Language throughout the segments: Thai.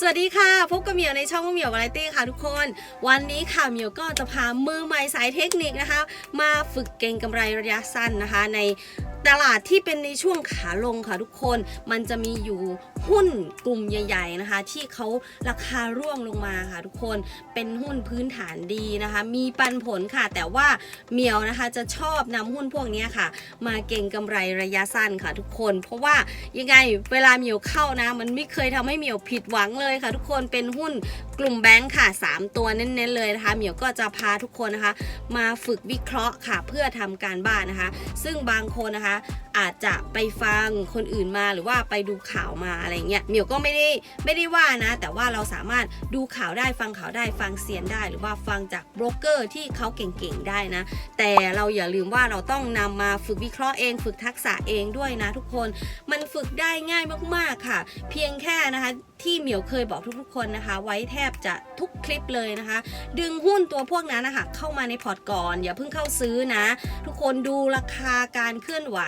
สวัสดีค่ะ พบกับเหมียวในช่องเหมียววาไรตี้ค่ะทุกคน วันนี้ค่ะเหมียวก็จะพามือใหม่สายเทคนิคนะคะ มาฝึกเก่งกำไรระยะสั้นนะคะ ในตลาดที่เป็นในช่วงขาลงค่ะทุกคน มันจะมีอยู่ หุ้นกลุ่มใหญ่ ๆนะคะ ที่เขาราคาร่วงลงมาค่ะ ทุกคนเป็นหุ้นพื้นฐานดีนะคะ มีปันผลค่ะ แต่ว่าเหมียวนะคะจะชอบนำหุ้นพวกนี้ค่ะ มาเก็งกำไรระยะสั้นค่ะ ทุกคน เพราะว่ายังไงเวลาเหมียวเข้านะ มันไม่เคยทำให้เหมียวผิดหวังเลยค่ะ ทุกคนเป็นหุ้นกลุ่มแบงค์ค่ะ 3 ตัวเน้นๆเลยนะคะเหมียวก็จะพาทุกคนนะคะ มาฝึกวิเคราะห์ค่ะ เพื่อทำการบ้านนะคะ ซึ่งบางคนนะคะ อาจจะไปฟังคนอื่นมาหรือว่าไปดูข่าวมาอะไรเงี้ยเหมียวก็ไม่ได้ไม่ได้ว่านะ แต่ว่าเราสามารถดูข่าวได้ฟังข่าวได้ฟังเสียนได้ หรือว่าฟังจากโบรกเกอร์ที่เขาเก่งๆได้นะ แต่เราอย่าลืมว่าเราต้องนำมาฝึกวิเคราะห์เอง ฝึกทักษะเองด้วยนะทุกคนมันฝึกได้ง่ายมากๆค่ะ เพียงแค่นะคะที่เหมียวเคยบอกทุกๆคนนะคะ ไว้แทบจะทุกคลิปเลยนะคะ ดึงหุ้นตัวพวกนั้นนะคะเข้ามาในพอร์ตก่อน อย่าเพิ่งเข้าซื้อนะ ทุกคนดูราคาการเคลื่อนไหว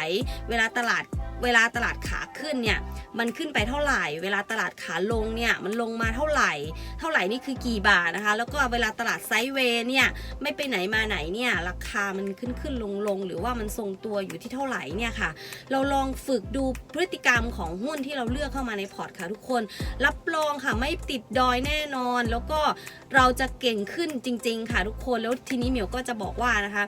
เวลาตลาด เวลาตลาดขาขึ้นเนี่ยมันขึ้นไปเท่าไหร่ เวลาตลาดขาลงเนี่ยมันลงมาเท่าไหร่ เท่าไหร่นี่คือกี่บาทนะคะ แล้วก็เวลาตลาดไซด์เวย์เนี่ยไม่ไปไหนมาไหนเนี่ยราคามันขึ้นขึ้นลงลงหรือว่ามันทรงตัวอยู่ที่เท่าไหร่เนี่ยค่ะ เราลองฝึกดูพฤติกรรมของหุ้นที่เราเลือกเข้ามาในพอร์ตค่ะทุกคน รับรองค่ะไม่ติดดอยแน่นอน แล้วก็เราจะเก่งขึ้นจริง ๆ ค่ะทุกคนแล้วทีนี้เหมียวก็จะบอกว่านะคะ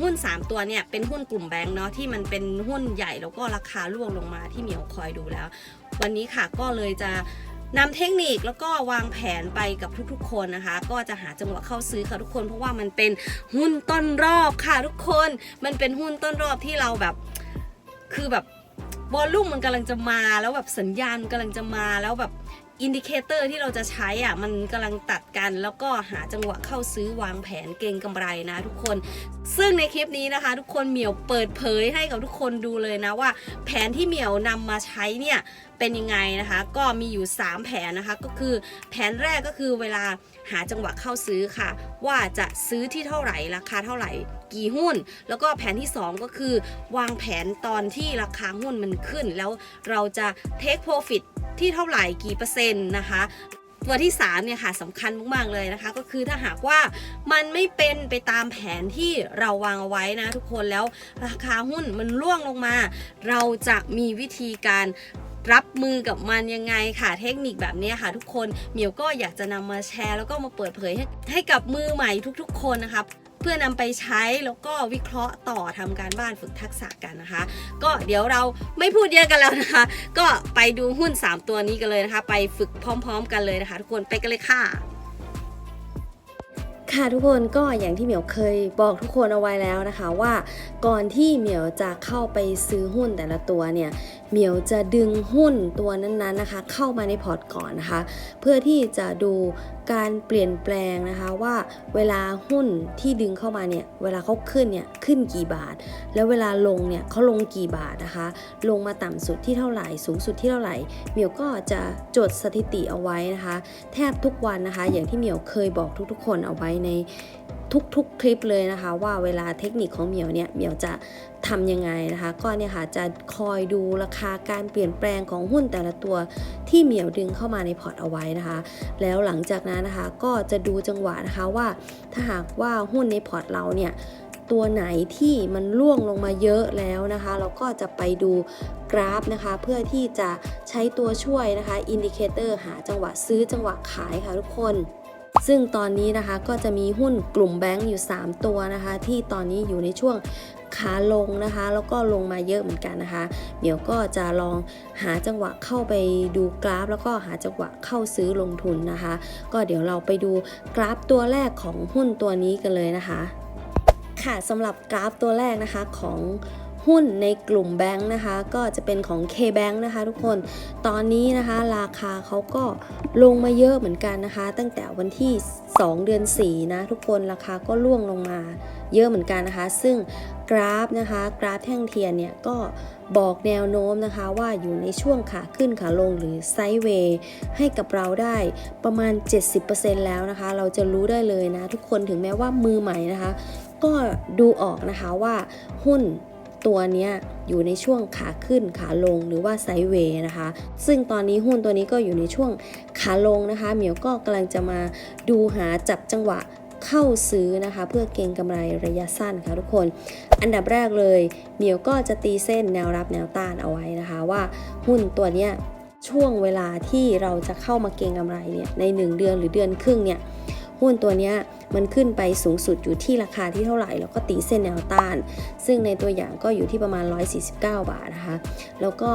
หุ้น 3 ตัวเนี่ยเป็นหุ้นกลุ่มแบงค์เนาะที่มันเป็นหุ้นใหญ่แล้วก็ราคาร่วงลงมาที่เหมียวคอยดูแล้ว วันนี้ค่ะก็เลยจะนำเทคนิคแล้วก็วางแผนไปกับทุกๆ คนนะคะ ก็จะหาจังหวะเข้าซื้อค่ะทุกคน เพราะว่ามันเป็นหุ้นต้นรอบค่ะทุกคนมันเป็นหุ้นต้นรอบที่เราแบบคือแบบวอลลุ่มมันกำลังจะมาแล้วแบบสัญญาณมันกำลังจะมาแล้วแบบ อินดิเคเตอร์ที่เราจะใช้อะมันกำลังตัดกัน แล้วก็หาจังหวะเข้าซื้อวางแผนเก่งกำไรนะทุกคน ซึ่งในคลิปนี้นะคะ ทุกคนเหมียวเปิดเผยให้กับทุกคนดูเลยนะว่า แผนที่เหมียวนำมาใช้เนี่ยเป็นยังไงนะคะ ก็มีอยู่ 3 แผนนะคะ ก็คือแผนแรกก็คือเวลาหาจังหวะเข้าซื้อค่ะ ว่าจะซื้อที่เท่าไหร่ราคาเท่าไหร่กี่หุ้น แล้วก็แผนที่ 2 ก็คือ วางแผนตอนที่ราคาหุ้นมันขึ้น แล้วเราจะ take profit ที่เท่าไหร่กี่เปอร์เซ็นต์นะคะตัวที่3เนี่ยค่ะสำคัญมากๆเลยนะคะ ก็คือถ้าหากว่ามันไม่เป็นไปตามแผนที่เราวางเอาไว้นะทุกคนแล้วราคาหุ้นมันร่วงลงมา เราจะมีวิธีการรับมือกับมันยังไงค่ะ เทคนิคแบบนี้ค่ะ ทุกคนเหมียวก็อยากจะนำมาแชร์ แล้วก็มาเปิดเผยให้ให้กับมือใหม่ทุก ๆ คนนะคะ เพื่อนำไปใช้แล้วก็วิเคราะห์ต่อทำการบ้านฝึกทักษะกันนะคะ ก็เดี๋ยวเราไม่พูดเยอะกันแล้วนะคะ ก็ไปดูหุ้น 3 ตัวนี้กันเลยนะคะ ไปฝึกพร้อม ๆ กันเลยนะคะ ทุกคนไปกันเลยค่ะค่ะทุกคนก็อย่างที่เหมียวเคยบอกทุกคนเอาไว้แล้วนะคะว่าก่อนที่เหมียวจะเข้าไปซื้อหุ้นแต่ละตัวเนี่ยเหมียวจะดึงหุ้นตัวนั้นๆนะคะ เข้ามาในพอร์ตก่อนนะคะ เพื่อที่จะดู การเปลี่ยนแปลงนะคะว่าเวลาหุ้นที่ดึงเข้ามาเนี่ยเวลาเขาขึ้นเนี่ยขึ้นกี่บาท แล้วเวลาลงเนี่ยเขาลงกี่บาทนะคะ ลงมาต่ำสุดที่เท่าไหร่ สูงสุดที่เท่าไหร่เหมียวก็จะจดสถิติเอาไว้นะคะ แทบทุกวันนะคะ อย่างที่เหมียวเคยบอกทุกๆ คนเอาไว้ใน ทุกๆคลิปเลยนะคะ ว่าเวลาเทคนิคของเหมียวเนี่ยเหมียวจะทำยังไงนะคะ ก็เนี่ยค่ะจะคอยดูราคาการเปลี่ยนแปลงของหุ้นแต่ละตัวที่เหมียวดึงเข้ามาในพอร์ตเอาไว้นะคะ แล้วหลังจากนั้นนะคะก็จะดูจังหวะนะคะว่า ถ้าหากว่าหุ้นในพอร์ตเราเนี่ยตัวไหนที่มันล่วงลงมาเยอะแล้วนะคะ เราก็จะไปดูกราฟนะคะ เพื่อที่จะใช้ตัวช่วยนะคะอินดิเคเตอร์หาจังหวะซื้อจังหวะขายค่ะทุกคน ซึ่งตอนนี้นะคะก็จะมีหุ้นกลุ่มแบงก์อยู่ 3 ตัวนะคะ ที่ตอนนี้อยู่ในช่วงขาลงนะคะ แล้วก็ลงมาเยอะเหมือนกันนะคะ เดี๋ยวก็จะลองหาจังหวะเข้าไปดูกราฟ แล้วก็หาจังหวะเข้าซื้อลงทุนนะคะ ก็เดี๋ยวเราไปดูกราฟตัวแรกของหุ้นตัวนี้กันเลยนะคะ ค่ะสำหรับกราฟตัวแรกนะคะของ หุ้นในกลุ่มแบงค์นะคะ ก็จะเป็นของ K-Bank นะคะทุกคนตอนนี้นะคะ ราคาเขาก็ลงมาเยอะเหมือนกันนะคะ ตั้งแต่วันที่ 2 เดือน 4 นะทุกคนราคาก็ล่วงลงมาเยอะเหมือนกันนะคะ ซึ่งกราฟนะคะ กราฟแท่งเทียนเนี่ยก็บอกแนวโน้มนะคะว่าอยู่ในช่วงขาขึ้นขาลงหรือไซด์เวย์ให้กับเราได้ประมาณ 70%แล้วนะคะ เราจะรู้ได้เลยนะ ทุกคนถึงแม้ว่ามือใหม่นะคะ ก็ดูออกนะคะว่าหุ้น ตัวเนี้ยอยู่ในช่วงขาขึ้นขาลงหรือว่าไซด์เวย์นะคะ ซึ่งตอนนี้หุ้นตัวนี้ก็อยู่ในช่วงขาลงนะคะ เหมียวก็กำลังจะมาดูหาจับจังหวะเข้าซื้อนะคะ เพื่อเก็งกำไรระยะสั้นค่ะทุกคน อันดับแรกเลยเหมียวก็จะตีเส้นแนวรับแนวต้านเอาไว้นะคะ ว่าหุ้นตัวเนี้ยช่วงเวลาที่เราจะเข้ามาเก็งกำไรเนี่ยใน 1 เดือนหรือเดือนครึ่งเนี่ย หุ้นตัวนี้มันขึ้นไปสูงสุดอยู่ที่ราคาที่เท่าไหร่ แล้วก็ตีเส้นแนวต้าน ซึ่งในตัวอย่างก็อยู่ที่ประมาณ 149 บาทนะคะ แล้วก็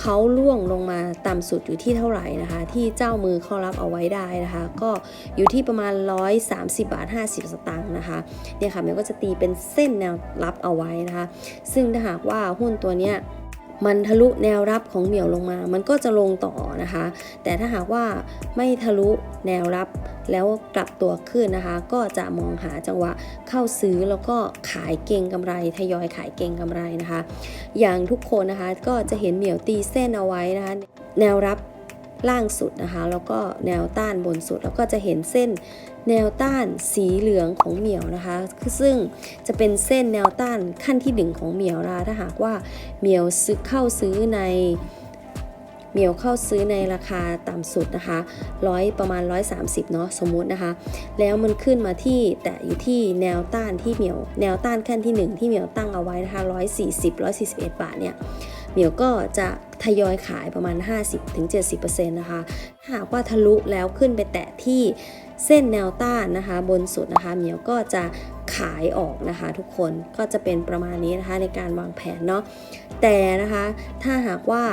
เขาล่วงลงมาต่ำสุดอยู่ที่เท่าไหร่นะคะ ที่เจ้ามือเขารับเอาไว้ได้นะคะ ก็อยู่ที่ประมาณ 130 บาท 50 สตางค์นะคะเนี่ยค่ะมันก็จะตีเป็นเส้นแนวรับเอาไว้นะคะ ซึ่งถ้าหากว่าหุ้นตัวเนี้ย มันทะลุแนวรับของเหมี่ยวลงมา มันก็จะลงต่อนะคะ แต่ถ้าหากว่าไม่ทะลุแนวรับแล้วกลับตัวขึ้นนะคะ ก็จะมองหาจังหวะเข้าซื้อแล้วก็ขายเก่งกำไรทยอยขายเก่งกำไรนะคะ อย่างทุกคนนะคะก็จะเห็นเหมี่ยวตีเส้นเอาไว้นะคะ แนวรับ ล่างสุดนะคะ แล้วก็แนวต้านบนสุด แล้วก็จะเห็นเส้นแนวต้านสีเหลืองของเหมี่ยวนะคะคือซึ่งจะเป็นเส้นแนวต้านขั้นที่หนึ่งของเหมี่ยวนะคะถ้าหากว่าเหมี่ยวซื้อเข้าซื้อในเหมี่ยวเข้าซื้อในราคาต่ำสุดนะคะร้อยประมาณ 130เนาะสมมุตินะคะ แล้วมันขึ้นมาที่แต่อยู่ที่แนวต้านที่เหมียว แนวต้านขั้นที่ 1 ที่เหมียวตั้งเอาไว้นะคะ140 141 บาทเนี่ย เหมียวก็จะทยอยขายประมาณ 50-70%นะคะหากว่าทะลุแล้วขึ้นไปแตะที่เส้นแนวต้านนะคะ บนสุดนะคะเหมียวก็จะขายออกนะคะทุกคนก็จะเป็นประมาณนี้นะคะในการวางแผนเนาะแต่นะคะถ้าหากว่า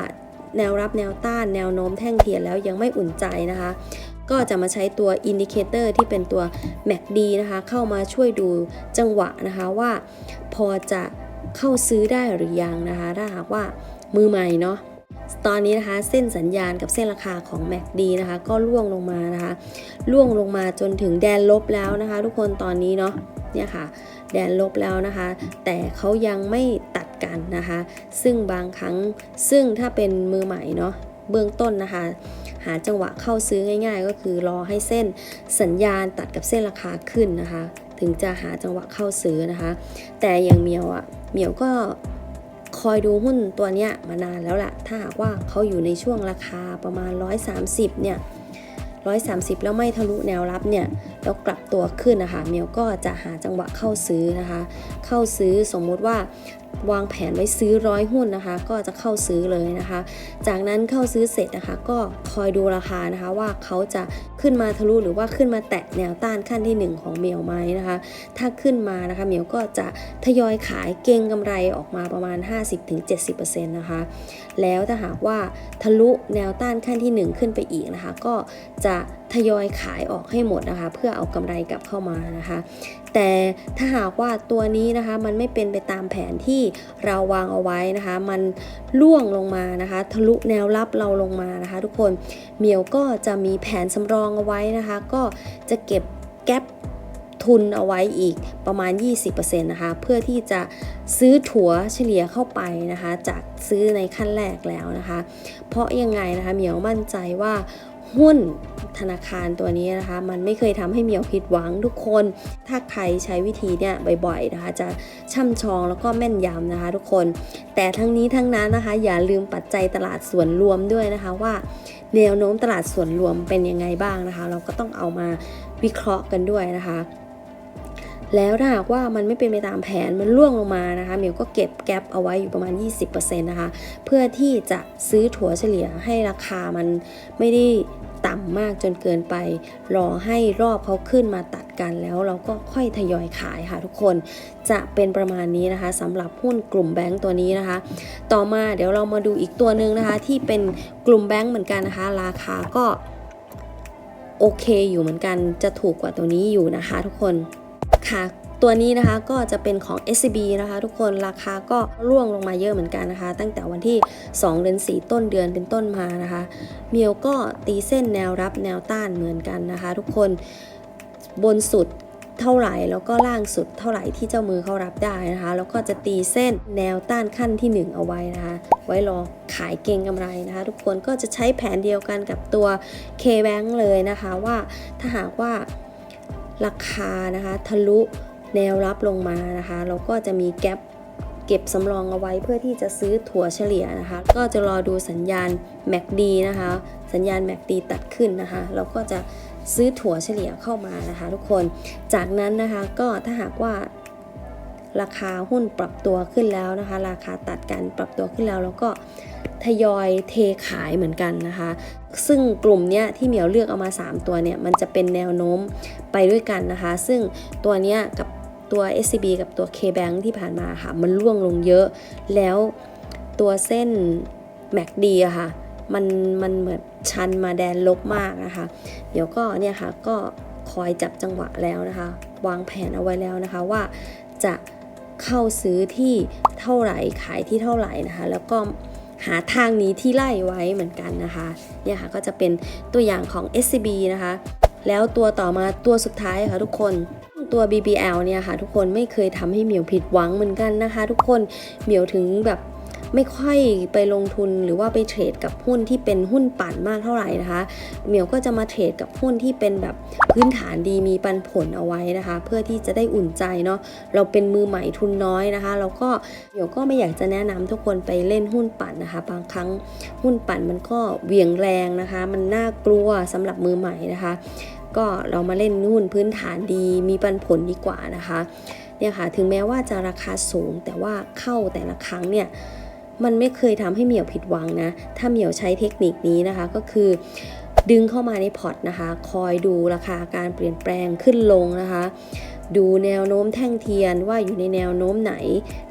แนวรับแนวต้านแนวโน้มแท่งเทียนแล้วยังไม่อุ่นใจนะคะ ก็จะมาใช้ตัวอินดิเคเตอร์ที่เป็นตัว MACD นะคะ เข้ามาช่วยดูจังหวะนะคะว่าพอจะ เข้าซื้อได้หรือยังนะคะ ถ้าหากว่ามือใหม่เนาะตอนนี้นะคะเส้นสัญญาณกับเส้นราคาของ MACD นะคะ ก็ล่วงลงมานะคะล่วงลงมาจนถึงแดนลบแล้วนะคะ ทุกคนตอนนี้เนาะเนี่ยค่ะ แดนลบแล้วนะคะ แต่เขายังไม่ตัดกันนะคะ ซึ่งบางครั้งซึ่งถ้าเป็นมือใหม่เนาะเบื้องต้นนะคะ หาจังหวะเข้าซื้อง่าย ๆ ก็คือรอให้เส้นสัญญาณตัดกับเส้นราคาขึ้นนะคะ ถึงจะหาจังหวะเข้าซื้อนะคะ แต่อย่างเมียวอะ่ะเมียวก็คอยดูหุ้นตัวเนี้ยมานานแล้วละ่ะ ถ้าหากว่าเขาอยู่ในช่วงราคาประมาณ 130 เนี่ย 130 แล้วไม่ทะลุแนวรับเนี่ยแล้วกลับตัวขึ้นนะคะ เมียวก็จะหาจังหวะเข้าซื้อนะคะ เข้าซื้อสมมุติว่า วางแผนไว้ซื้อร้อยหุ้นนะคะ ก็จะเข้าซื้อเลยนะคะ จากนั้นเข้าซื้อเสร็จนะคะ ก็คอยดูราคานะคะ ว่าเขาจะขึ้นมาทะลุหรือว่าขึ้นมาแตะแนวต้านขั้นที่ 1 ของเหมียวไหมนะคะ ถ้าขึ้นมานะคะเหมียวก็จะทยอยขายเก็งกำไรออกมาประมาณ 50-70%นะคะ แล้วถ้าหากว่าทะลุแนวต้านขั้นที่ 1 ขึ้นไปอีกนะคะ ก็จะทยอยขายออกให้หมดนะคะ เพื่อเอากำไรกลับเข้ามานะคะ แต่ถ้าหากว่าตัวนี้นะคะมันไม่เป็นไปตามแผนที่เราวางเอาไว้นะคะ มันล่วงลงมานะคะ ทะลุแนวรับเราลงมานะคะ ทุกคนเหมียวก็จะมีแผนสำรองเอาไว้นะคะ ก็จะเก็บแก๊ปทุนเอาไว้อีกประมาณ 20%นะคะเพื่อที่จะซื้อถั่วเฉลี่ยเข้าไปนะคะ จากซื้อในขั้นแรกแล้วนะคะ เพราะยังไงนะคะเหมียวมั่นใจว่า หุ้นธนาคารตัวนี้นะคะ มันไม่เคยทำให้เมียวผิดหวังทุกคน ถ้าใครใช้วิธีเนี่ยบ่อยๆนะคะ จะช่ำชองแล้วก็แม่นยำนะคะทุกคน แต่ทั้งนี้ทั้งนั้นนะคะ อย่าลืมปัจจัยตลาดส่วนรวมด้วยนะคะว่าแนวโน้มตลาดส่วนรวมเป็นยังไงบ้างนะคะ เราก็ต้องเอามาวิเคราะห์กันด้วยนะคะแล้วถ้าหากว่ามันไม่เป็นไปตามแผนมันล่วงลงมานะคะเมียวก็เก็บแกลบเอาไว้อยู่ประมาณ 20%นะคะ เพื่อที่จะซื้อถั่วเฉลี่ยให้ราคามันไม่ได้ ต่ำมากจนเกินไป รอให้รอบเขาขึ้นมาตัดกันแล้วเราก็ค่อยทยอยขายค่ะทุกคน จะเป็นประมาณนี้นะคะสำหรับหุ้นกลุ่มแบงก์ตัวนี้นะคะ ต่อมาเดี๋ยวเรามาดูอีกตัวหนึ่งนะคะ ที่เป็นกลุ่มแบงก์เหมือนกันนะคะ ราคาก็โอเคอยู่เหมือนกันจะถูกกว่าตัวนี้อยู่นะคะ ทุกคนค่ะ ตัวนี้นะคะก็จะเป็นของ SCB นะคะทุกคนราคาก็ร่วงลงมาเยอะเหมือนกันนะคะ ตั้งแต่วันที่ 2 เดือน 4 ต้นเดือนเป็นต้นมานะคะเมียวก็ตีเส้นแนวรับแนวต้านเหมือนกันนะคะ ทุกคนบนสุดเท่าไหร่แล้วก็ล่างสุดเท่าไหร่ที่เจ้ามือเขารับได้นะคะ แล้วก็จะตีเส้นแนวต้านขั้นที่ 1 เอาไว้นะคะ ไว้รอขายเก็งกำไรนะคะ ทุกคนก็จะใช้แผนเดียวกันกับตัว K-Bank เลยนะคะว่าถ้าหากว่าราคานะคะทะลุ แนวรับลงมานะคะเราก็จะมีแกลบเก็บสำรองเอาไว้เพื่อที่จะซื้อถั่วเฉลี่ยนะคะ ก็จะรอดูสัญญาณ MACD นะคะ สัญญาณ MACD ตัดขึ้นนะคะเราก็จะซื้อถั่วเฉลี่ยเข้ามานะคะ ทุกคน จากนั้นนะคะก็ถ้าหากว่าราคาหุ้นปรับตัวขึ้นแล้วนะคะ ราคาตัดกันปรับตัวขึ้นแล้ว แล้วก็ทยอยเทขายเหมือนกันนะคะ ซึ่งกลุ่มเนี้ยที่เหมียวเลือกเอามา 3 ตัวเนี่ยมันจะเป็นแนวโน้มไปด้วยกันนะคะ ซึ่งตัวเนี้ยกับตัว SCB กับตัว KBank ที่ผ่านมาค่ะ มันร่วงลงเยอะ แล้วตัวเส้น MACD อะค่ะ มันมันเหมือนชันมาแดนลบมากนะคะ เดี๋ยวก็เนี่ยค่ะ ก็คอยจับจังหวะแล้วนะคะ วางแผนเอาไว้แล้วนะคะว่าจะเข้าซื้อที่เท่าไหร่ขายที่เท่าไหร่นะคะ แล้วก็ หาทางหนี้ที่ไล่ไว้เหมือนกันนะคะเนี่ยค่ะก็จะเป็นตัวอย่างของ SCB นะคะ แล้วตัวต่อมาตัวสุดท้ายค่ะทุกคนตัว BBL เนี่ยค่ะทุกคนไม่เคยทำให้เหมียวผิดหวังเหมือนกันนะคะ ทุกคนเหมียวถึงแบบ ไม่ค่อยไปลงทุนหรือว่าไปเทรดกับหุ้นที่เป็นหุ้นปั่นมากเท่าไหร่นะคะเหมียวก็จะมาเทรดกับหุ้นที่เป็นแบบพื้นฐานดีมีปันผลเอาไว้นะคะ เพื่อที่จะได้อุ่นใจเนาะเราเป็นมือใหม่ทุนน้อยนะคะ เราก็เหมียวก็ไม่อยากจะแนะนำทุกคนไปเล่นหุ้นปั่นนะคะ บางครั้งหุ้นปั่นมันก็เวียงแรงนะคะ มันน่ากลัวสำหรับมือใหม่นะคะ ก็เรามาเล่นหุ้นพื้นฐานดีมีปันผลดีกว่านะคะเนี่ยค่ะถึงแม้ว่าจะราคาสูงแต่ว่าเข้าแต่ละครั้งเนี่ย มันไม่เคยทำให้เหมียวผิดหวังนะ ถ้าเหมียวใช้เทคนิคนี้นะคะก็คือ ดึงเข้ามาในพอร์ตนะคะ คอยดูราคาการเปลี่ยนแปลงขึ้นลงนะคะ ดูแนวโน้มแท่งเทียนว่าอยู่ในแนวโน้มไหน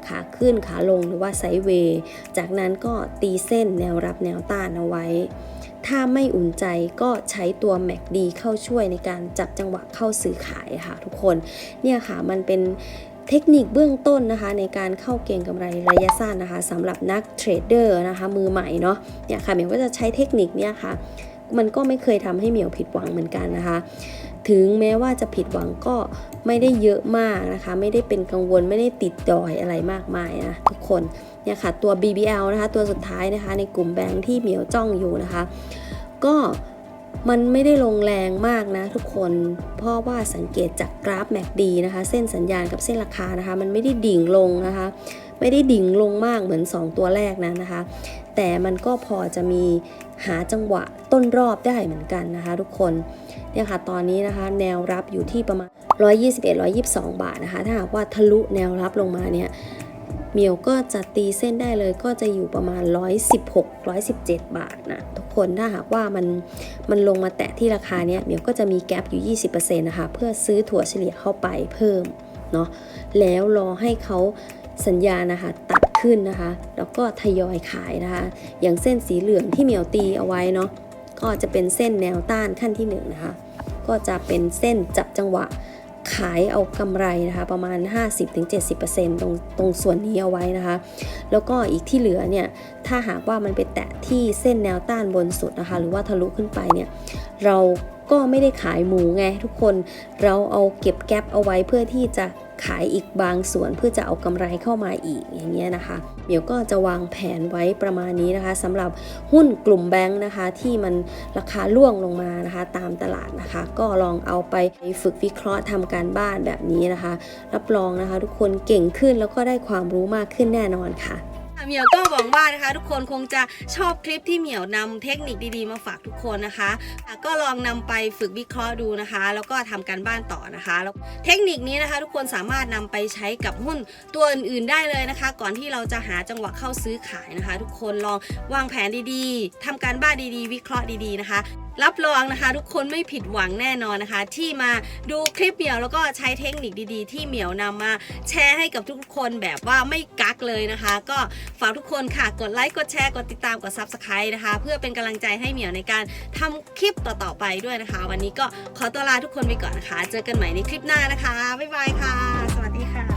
ขาขึ้นขาลงหรือว่าไซด์เวย์จากนั้นก็ตีเส้นแนวรับแนวต้านเอาไว้ ถ้าไม่อุ่นใจก็ใช้ตัว MACD เข้าช่วยในการจับจังหวะเข้าซื้อขายค่ะทุกคน เนี่ยค่ะมันเป็น เทคนิคเบื้องต้นนะคะในการเข้าเก็งกำไรระยะสั้นนะคะสำหรับนักเทรดเดอร์นะคะมือใหม่เนาะเนี่ยค่ะเหมียวก็จะใช้เทคนิคเนี่ยค่ะมันก็ไม่เคยทำให้เหมียวผิดหวังเหมือนกันนะคะ ถึงแม้ว่าจะผิดหวังก็ไม่ได้เยอะมากนะคะ ไม่ได้เป็นกังวลไม่ได้ติดดอยอะไรมากมายนะทุกคนเนี่ยค่ะตัว BBL นะคะตัวสุดท้ายนะคะในกลุ่มแบงค์ที่เหมียวจ้องอยู่นะคะ ก็ มันไม่ได้ลงแรงมากนะทุกคน เพราะว่าสังเกตจากกราฟ MACD นะคะ เส้นสัญญาณกับเส้นราคานะคะ มันไม่ได้ดิ่งลงนะคะ ไม่ได้ดิ่งลงมากเหมือน 2 ตัวแรกนะนะคะ แต่มันก็พอจะมีหาจังหวะต้นรอบได้เหมือนกันนะคะ ทุกคนเนี่ยค่ะตอนนี้นะคะ แนวรับอยู่ที่ประมาณ 121-122 บาทนะคะ ถ้าหากว่าทะลุแนวรับลงมาเนี่ย เมียวก็จะตีเส้นได้เลยก็จะอยู่ประมาณ 116-117 บาทนะทุกคนถ้าหากว่ามันมันลงมาแตะที่ราคาเนี้ยเมียวก็จะมีแกลบอยู่ 20%นะคะเพื่อซื้อถั่วเฉลี่ยเข้าไปเพิ่มเนาะแล้วรอให้เขาสัญญานะคะตัดขึ้นนะคะ แล้วก็ทยอยขายนะคะ อย่างเส้นสีเหลืองที่เหมียวตีเอาไว้เนาะก็จะเป็นเส้นแนวต้านขั้นที่หนึ่งนะคะก็จะเป็นเส้นจับจังหวะ ขายเอากำไรนะคะประมาณ 50-70%ตรงตรงส่วนนี้เอาไว้นะคะ แล้วก็อีกที่เหลือเนี่ยถ้าหากว่ามันไปแตะที่เส้นแนวต้านบนสุดนะคะหรือว่าทะลุขึ้นไปเนี่ยเราก็ไม่ได้ขายหมูไงทุกคนเราเอาเก็บแก๊ปเอาไว้เพื่อที่จะ ขายอีกบางส่วนเพื่อจะเอากำไรเข้ามาอีกอย่างเงี้ยนะคะเดี๋ยวก็จะวางแผนไว้ประมาณนี้นะคะสำหรับหุ้นกลุ่มแบงค์นะคะที่มันราคาล่วงลงมานะคะตามตลาดนะคะ ก็ลองเอาไปฝึกวิเคราะห์ทำการบ้านแบบนี้นะคะ รับรองนะคะ ทุกคนเก่งขึ้นแล้วก็ได้ความรู้มากขึ้นแน่นอนค่ะ เหมียวก็หวังว่านะคะ ทุกคนคงจะชอบคลิปที่เหมียวนำเทคนิคดีๆมาฝากทุกคนนะคะก็ลองนำไปฝึกวิเคราะห์ดูนะคะ แล้วก็ทำการบ้านต่อนะคะแล้วเทคนิคนี้นะคะ ทุกคนสามารถนำไปใช้กับหุ้นตัวอื่นๆได้เลยนะคะ ก่อนที่เราจะหาจังหวะเข้าซื้อขายนะคะ ทุกคนลองวางแผนดีๆทำการบ้านดีๆ วิเคราะห์ดีๆนะคะ รับรองนะคะ ทุกคนไม่ผิดหวังแน่นอนนะคะ ที่มาดูคลิปเหมียวแล้วก็ใช้เทคนิคดีๆ ที่เหมียวนำมาแชร์ให้กับทุกคนแบบว่าไม่กักเลยนะคะ ก็ฝากทุกคนค่ะกดไลค์กดแชร์กดติดตามกด Subscribe นะคะ เพื่อเป็นกำลังใจให้เหมียวในการทำคลิปต่อๆไปด้วยนะคะ วันนี้ก็ขอตัวลาทุกคนไปก่อนนะคะ เจอกันใหม่ในคลิปหน้านะคะบ๊ายบายค่ะ สวัสดีค่ะ